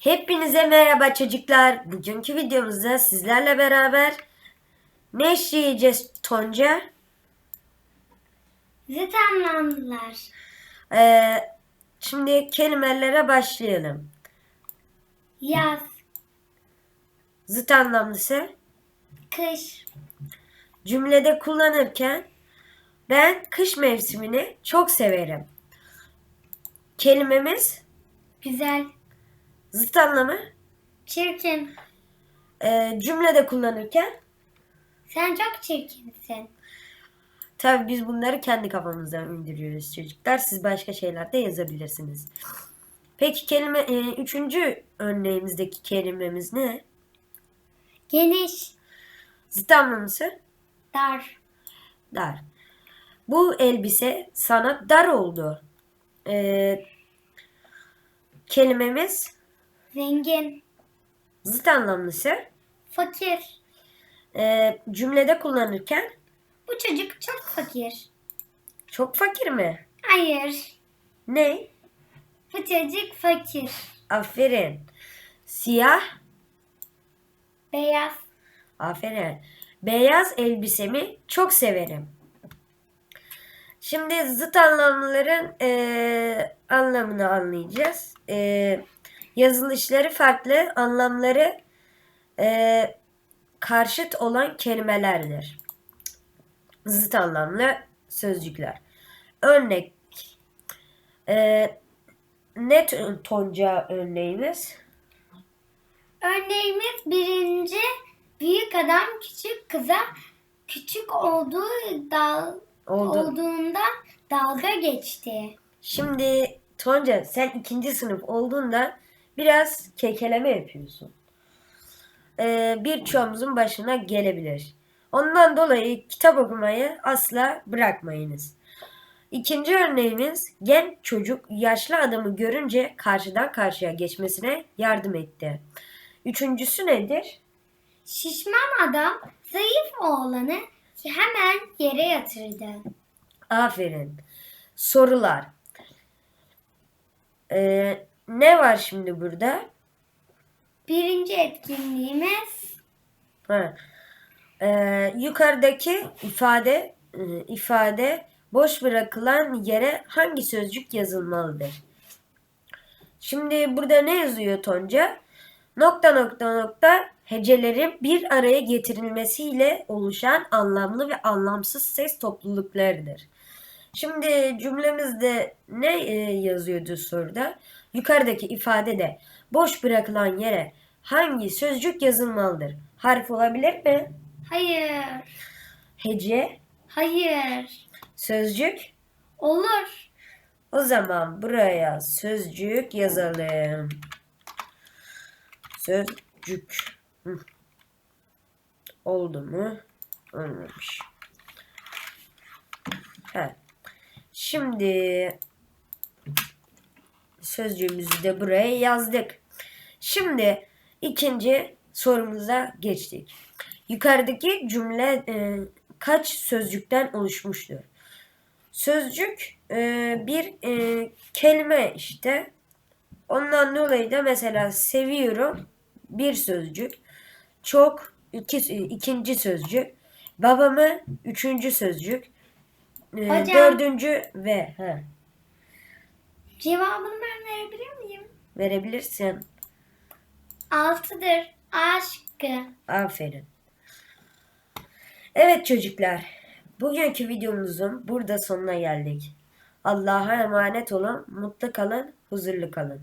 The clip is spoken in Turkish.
Hepinize merhaba çocuklar. Bugünkü videomuzda sizlerle beraber ne işleyeceğiz Tonca? Zıt anlamlılar. Ee, şimdi kelimelere başlayalım. Yaz, Zıt anlamlısı kış, cümlede kullanırken ben kış mevsimini çok severim. Kelimemiz güzel, zıt anlamı çirkin. e, cümlede kullanırken Sen çok çirkinsin. Tabii biz bunları kendi kafamızdan indiriyoruz çocuklar. Siz başka şeyler de yazabilirsiniz. Peki kelime e, üçüncü örneğimizdeki kelimemiz ne? Geniş, Zıt anlamlısı dar, dar. Bu elbise sana dar oldu. E, kelimemiz zengin, zıt anlamlısı fakir. e, cümlede kullanırken Bu çocuk çok fakir. çok fakir mi? Hayır, Ne? bu çocuk fakir. Aferin. Siyah Beyaz, Aferin. Beyaz elbisemi çok severim. Şimdi zıt anlamlıların eee, anlamını anlayacağız. Eee, yazılışları farklı, anlamları eee, karşıt olan kelimelerdir. Zıt anlamlı sözcükler. Örnek eee ne tonca örneğimiz? Örneğimiz birinci büyük adam küçük kıza küçük olduğu dal, Oldu. olduğunda dalga geçti. Şimdi Tonca sen ikinci sınıf olduğunda biraz kekeleme yapıyorsun. Ee, birçoğumuzun başına gelebilir. Ondan dolayı kitap okumayı asla bırakmayınız. İkinci örneğimiz genç çocuk yaşlı adamı görünce karşıdan karşıya geçmesine yardım etti. Üçüncüsü nedir? Şişman adam zayıf oğlanı hemen yere yatırdı. Aferin. Sorular. Ee, ne var şimdi burada? Birinci etkinliğimiz Ha. Ee, yukarıdaki ifade e, ifade boş bırakılan yere hangi sözcük yazılmalıdır? Şimdi burada ne yazıyor Tonca? Nokta nokta nokta hecelerin bir araya getirilmesiyle oluşan anlamlı ve anlamsız ses topluluklarıdır. Şimdi cümlemizde ne e, yazıyordu soruda? Yukarıdaki ifadede boş bırakılan yere hangi sözcük yazılmalıdır? Harf olabilir mi? hayır, Hece, hayır, sözcük. olur. O zaman buraya sözcük yazalım. Sözcük. Hı. Oldu mu? Olmamış. Ha. Şimdi sözcüğümüzü de buraya yazdık. Şimdi ikinci sorumuza geçtik. Yukarıdaki cümle e, kaç sözcükten oluşmuştur? Sözcük e, bir e, kelime işte. Ondan dolayı da mesela seviyorum bir sözcük. Çok iki, ikinci sözcük. Babamı üçüncü sözcük. E, Hocam. dördüncü ve he, Cevabını ben verebilir miyim? verebilirsin. Altıdır. Aşkı. Aferin. Evet çocuklar. Bugünkü videomuzun burada sonuna geldik. Allah'a emanet olun. Mutlu kalın. Huzurlu kalın.